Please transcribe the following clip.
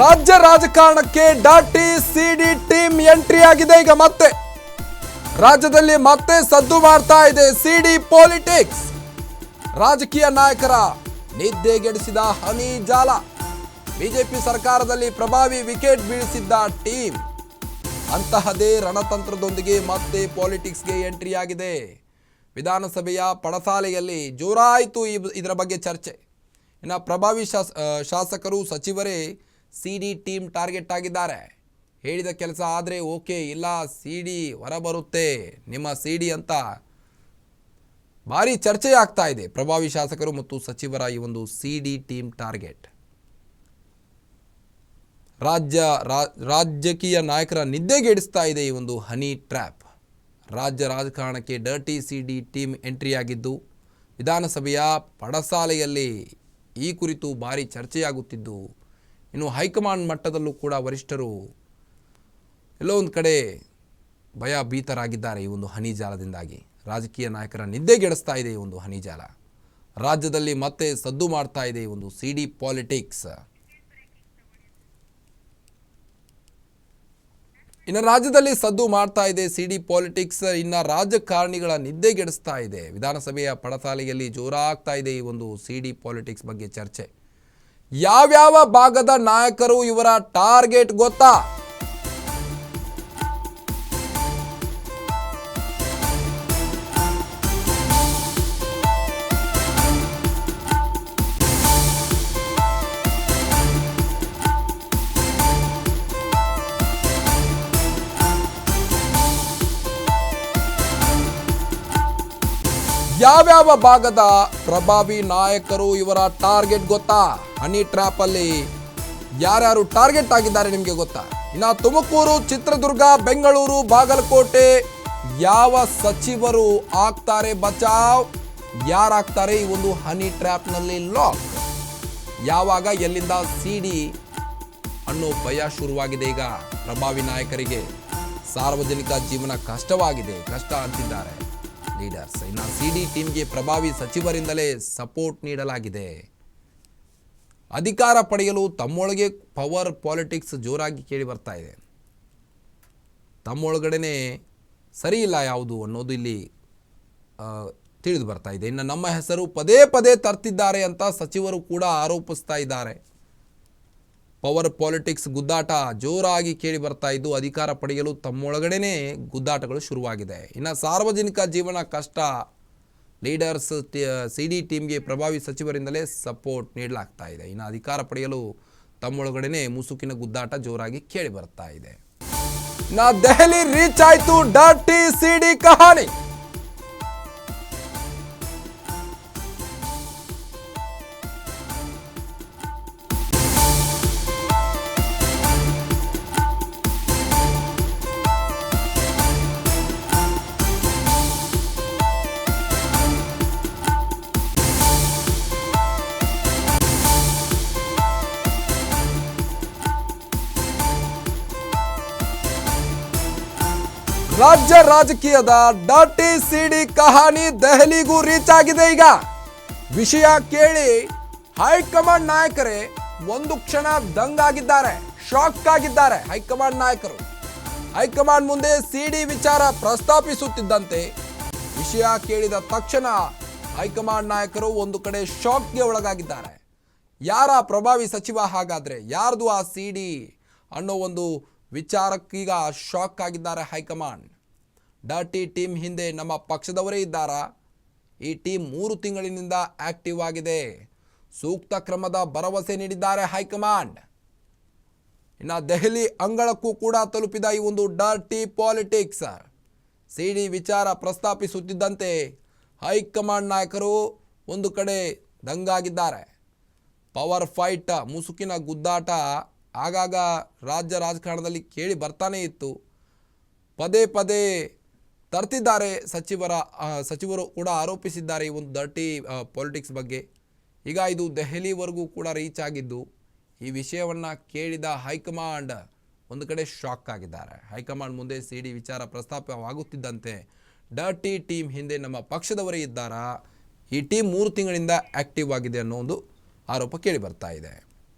ರಾಜ್ಯ ರಾಜಕಾರಣಕ್ಕೆ ಡಾಟಿ ಸಿಡಿ team entry ಆಗಿದೆ. ಈಗ ಮತ್ತೆ ರಾಜ್ಯದಲ್ಲಿ ಮತ್ತೆ ಸದ್ದು ಮಾಡ್ತಾ ಇದೆ ಸಿಡಿ ಪೊಲಿಟಿಕ್ಸ್. ರಾಜಕೀಯ ನಾಯಕರ ನಿದ್ದೆಗೆಡಿಸಿದ ಹನಿ ಜಾಲ. ಬಿಜೆಪಿ ಸರ್ಕಾರದಲ್ಲಿ ಪ್ರಭಾವಿ ವಿಕೆಟ್ ಬೀಳಿಸಿದ್ದ ಟೀಮ್. ಅಂತಹದೇ ರಣತಂತ್ರದೊಂದಿಗೆ ಮತ್ತೆ ಪಾಲಿಟಿಕ್ಸ್ಗೆ ಎಂಟ್ರಿ ಆಗಿದೆ. ವಿಧಾನಸಭೆಯ ಪಡಸಾಲೆಯಲ್ಲಿ ಜೋರಾಯಿತು ಇದರ ಬಗ್ಗೆ ಚರ್ಚೆ. ಇನ್ನು ಪ್ರಭಾವಿ ಶಾಸ ಶಾಸಕರು, ಸಚಿವರೇ ಸಿ ಡಿ ಟೀಮ್ ಟಾರ್ಗೆಟ್ ಆಗಿದ್ದಾರೆ. ಹೇಳಿದ ಕೆಲಸ ಆದರೆ ಓಕೆ, ಇಲ್ಲ, ಸಿ ಡಿ ಹೊರಬರುತ್ತೆ. ನಿಮ್ಮ ಸಿ ಡಿ ಅಂತ ಭಾರಿ ಚರ್ಚೆ ಆಗ್ತಾ ಇದೆ. ಪ್ರಭಾವಿ ಶಾಸಕರು ಮತ್ತು ಸಚಿವರ ಈ ಒಂದು ಸಿ ಡಿ ಟೀಮ್ ಟಾರ್ಗೆಟ್. ರಾಜ್ಯ ರಾಜಕೀಯ ನಾಯಕರ ನಿದ್ದೆಗೆಡಿಸ್ತಾ ಇದೆ ಈ ಒಂದು ಹನಿ ಟ್ರ್ಯಾಪ್. ರಾಜ್ಯ ರಾಜಕಾರಣಕ್ಕೆ dirty C D team entry ಆಗಿದ್ದು, ವಿಧಾನಸಭೆಯ ಪಡಸಾಲೆಯಲ್ಲಿ ಈ ಕುರಿತು ಭಾರಿ ಚರ್ಚೆಯಾಗುತ್ತಿದ್ದು ಇನ್ನು ಹೈಕಮಾಂಡ್ ಮಟ್ಟದಲ್ಲೂ ಕೂಡ ವರಿಷ್ಠರು ಎಲ್ಲೋ ಒಂದು ಕಡೆ ಭಯ ಭೀತರಾಗಿದ್ದಾರೆ ಈ ಒಂದು ಹನಿ ಜಾಲದಿಂದಾಗಿ. ರಾಜಕೀಯ ನಾಯಕರ ನಿದ್ದೆಗೆಡಿಸ್ತಾ ಇದೆ ಈ ಒಂದು ಹನಿ ಜಾಲ. ರಾಜ್ಯದಲ್ಲಿ ಮತ್ತೆ ಸದ್ದು ಮಾಡ್ತಾ ಇದೆ ಈ ಒಂದು ಸಿ ಡಿ ಪಾಲಿಟಿಕ್ಸ್. ಇನ್ನು ರಾಜ್ಯದಲ್ಲಿ ಸದ್ದು ಮಾಡ್ತಾ ಇದೆ ಸಿ ಡಿ ಪಾಲಿಟಿಕ್ಸ್. ಇನ್ನು ರಾಜಕಾರಣಿಗಳ ನಿದ್ದೆಗೆಡಿಸ್ತಾ ಇದೆ. ವಿಧಾನಸಭೆಯ ಪಡಸಾಲೆಯಲ್ಲಿ ಜೋರಾಗ್ತಾ ಇದೆ ಈ ಒಂದು ಸಿ ಡಿ ಪಾಲಿಟಿಕ್ಸ್ ಬಗ್ಗೆ ಚರ್ಚೆ. ಯಾವ್ಯಾವ ಭಾಗದ ನಾಯಕರು ಇವರ ಟಾರ್ಗೆಟ್ ಗೊತ್ತಾ? ಯಾವ್ಯಾವ ಭಾಗದ ಪ್ರಭಾವಿ ನಾಯಕರು ಇವರ ಟಾರ್ಗೆಟ್ ಗೊತ್ತಾ? ಹನಿ ಟ್ರ್ಯಾಪ್ ಅಲ್ಲಿ ಯಾರ್ಯಾರು ಟಾರ್ಗೆಟ್ ಆಗಿದ್ದಾರೆ ನಿಮಗೆ ಗೊತ್ತಾ? ಇನ್ನು ತುಮಕೂರು, ಚಿತ್ರದುರ್ಗ, ಬೆಂಗಳೂರು, ಬಾಗಲಕೋಟೆ ಯಾವ ಸಚಿವರು ಆಗ್ತಾರೆ ಬಚಾವ್? ಯಾರಾಗ್ತಾರೆ ಈ ಒಂದು ಹನಿ ಟ್ರ್ಯಾಪ್ನಲ್ಲಿ ಲಾಕ್ ಯಾವಾಗ ಎಲ್ಲಿಂದ ಸಿಡಿ ಅನ್ನೋ ಭಯ ಶುರುವಾಗಿದೆ ಈಗ ಪ್ರಭಾವಿ ನಾಯಕರಿಗೆ. ಸಾರ್ವಜನಿಕ ಜೀವನ ಕಷ್ಟವಾಗಿದೆ, ಕಷ್ಟ ಅಂತಿದ್ದಾರೆ. ಲೀಡರ್ಸ್. ಇನ್ನು ಸಿ ಡಿ ಟೀಮ್ಗೆ ಪ್ರಭಾವಿ ಸಚಿವರಿಂದಲೇ ಸಪೋರ್ಟ್ ನೀಡಲಾಗಿದೆ. ಅಧಿಕಾರ ಪಡೆಯಲು ತಮ್ಮೊಳಗೆ ಪವರ್ ಪಾಲಿಟಿಕ್ಸ್ ಜೋರಾಗಿ ಕೇಳಿ ಬರ್ತಾ ಇದೆ. ತಮ್ಮೊಳಗಡೆನೆ ಸರಿ ಇಲ್ಲ ಯಾವುದು ಅನ್ನೋದು ಇಲ್ಲಿ ತಿಳಿದು ಬರ್ತಾ ಇದೆ. ಇನ್ನು ನಮ್ಮ ಹೆಸರು ಪದೇ ಪದೇ ತರ್ತಿದ್ದಾರೆ ಅಂತ ಸಚಿವರು ಕೂಡ ಆರೋಪಿಸ್ತಾ ಇದ್ದಾರೆ. ಪವರ್ ಪಾಲಿಟಿಕ್ಸ್ ಗುದ್ದಾಟ ಜೋರಾಗಿ ಕೇಳಿ ಬರ್ತಾ ಇದ್ದು, ಅಧಿಕಾರ ಪಡೆಯಲು ತಮ್ಮೊಳಗಡೆನೇ ಗುದ್ದಾಟಗಳು ಶುರುವಾಗಿದೆ. ಇನ್ನು ಸಾರ್ವಜನಿಕ ಜೀವನ ಕಷ್ಟ, ಲೀಡರ್ಸ್ ಸಿ ಡಿ ಟೀಮ್ಗೆ ಪ್ರಭಾವಿ ಸಚಿವರಿಂದಲೇ ಸಪೋರ್ಟ್ ನೀಡಲಾಗ್ತಾ ಇದೆ. ಇನ್ನು ಅಧಿಕಾರ ಪಡೆಯಲು ತಮ್ಮೊಳಗಡೆನೆ ಮುಸುಕಿನ ಗುದ್ದಾಟ ಜೋರಾಗಿ ಕೇಳಿ ಬರ್ತಾ ಇದೆ. ನಾ ದೆಹಲಿ ರೀಚ್ ಆಯಿತು ಡಾಟಿ ಸಿ ಡಿ ಕಹಾನಿ. ರಾಜ್ಯ ರಾಜಕೀಯದ ಡಾಟಿ ಸಿಡಿ ಕಹಾನಿ ದೆಹಲಿಗೂ ರೀಚ್ ಆಗಿದೆ ಈಗ. ವಿಷಯ ಕೇಳಿ ಹೈಕಮಾಂಡ್ ನಾಯಕರೇ ಒಂದು ಕ್ಷಣ ದಂಗಾಗಿದ್ದಾರೆ ಶಾಕ್ ಆಗಿದ್ದಾರೆ ಹೈಕಮಾಂಡ್ ನಾಯಕರು. ಹೈಕಮಾಂಡ್ ಮುಂದೆ ಸಿಡಿ ವಿಚಾರ ಪ್ರಸ್ತಾಪಿಸುತ್ತಿದ್ದಂತೆ ವಿಷಯ ಕೇಳಿದ ತಕ್ಷಣ ಹೈಕಮಾಂಡ್ ನಾಯಕರು ಒಂದು ಕಡೆ ಶಾಕ್ಗೆ ಒಳಗಾಗಿದ್ದಾರೆ. ಯಾರ ಪ್ರಭಾವಿ ಸಚಿವ ಹಾಗಾದ್ರೆ, ಯಾರ್ದು ಆ ಸಿ ಡಿ ಅನ್ನೋ ಒಂದು ವಿಚಾರಕ್ಕೀಗ ಶಾಕ್ ಆಗಿದ್ದಾರೆ ಹೈಕಮಾಂಡ್. ಡರ್ಟಿ ಟೀಮ್ ಹಿಂದೆ ನಮ್ಮ ಪಕ್ಷದವರೇ ಇದ್ದಾರಾ? ಈ ಟೀಮ್ ಮೂರು ತಿಂಗಳಿನಿಂದ ಆಕ್ಟಿವ್ ಆಗಿದೆ. ಸೂಕ್ತ ಕ್ರಮದ ಭರವಸೆ ನೀಡಿದ್ದಾರೆ ಹೈಕಮಾಂಡ್. ಇನ್ನು ದೆಹಲಿ ಅಂಗಳಕ್ಕೂ ಕೂಡ ತಲುಪಿದ ಈ ಒಂದು ಡರ್ಟಿ ಪಾಲಿಟಿಕ್ಸ್. ಸಿ ಡಿ ವಿಚಾರ ಪ್ರಸ್ತಾಪಿಸುತ್ತಿದ್ದಂತೆ ಹೈಕಮಾಂಡ್ ನಾಯಕರು ಒಂದು ಕಡೆ ದಂಗಾಗಿದ್ದಾರೆ. ಪವರ್ ಫೈಟ್, ಮುಸುಕಿನ ಗುದ್ದಾಟ ಆಗಾಗ ರಾಜ್ಯ ರಾಜಕಾರಣದಲ್ಲಿ ಕೇಳಿ ಬರ್ತಾನೇ ಇತ್ತು. ಪದೇ ಪದೇ ತರ್ತಿದ್ದಾರೆ ಸಚಿವರ ಸಚಿವರು ಕೂಡ ಆರೋಪಿಸಿದ್ದಾರೆ ಈ ಒಂದು ಡರ್ಟಿ ಪಾಲಿಟಿಕ್ಸ್ ಬಗ್ಗೆ. ಈಗ ಇದು ದೆಹಲಿವರೆಗೂ ಕೂಡ ರೀಚ್ ಆಗಿದ್ದು, ಈ ವಿಷಯವನ್ನು ಕೇಳಿದ ಹೈಕಮಾಂಡ್ ಒಂದು ಕಡೆ ಶಾಕ್ ಆಗಿದ್ದಾರೆ. ಹೈಕಮಾಂಡ್ ಮುಂದೆ ಸಿ ಡಿ ವಿಚಾರ ಪ್ರಸ್ತಾಪವಾಗುತ್ತಿದ್ದಂತೆ ಡರ್ಟಿ ಟೀಮ್ ಹಿಂದೆ ನಮ್ಮ ಪಕ್ಷದವರೇ ಇದ್ದಾರಾ? ಈ ಟೀಮ್ ಮೂರು ತಿಂಗಳಿಂದ ಆ್ಯಕ್ಟಿವ್ ಆಗಿದೆ ಅನ್ನೋ ಒಂದು ಆರೋಪ ಕೇಳಿ ಬರ್ತಾ ಇದೆ.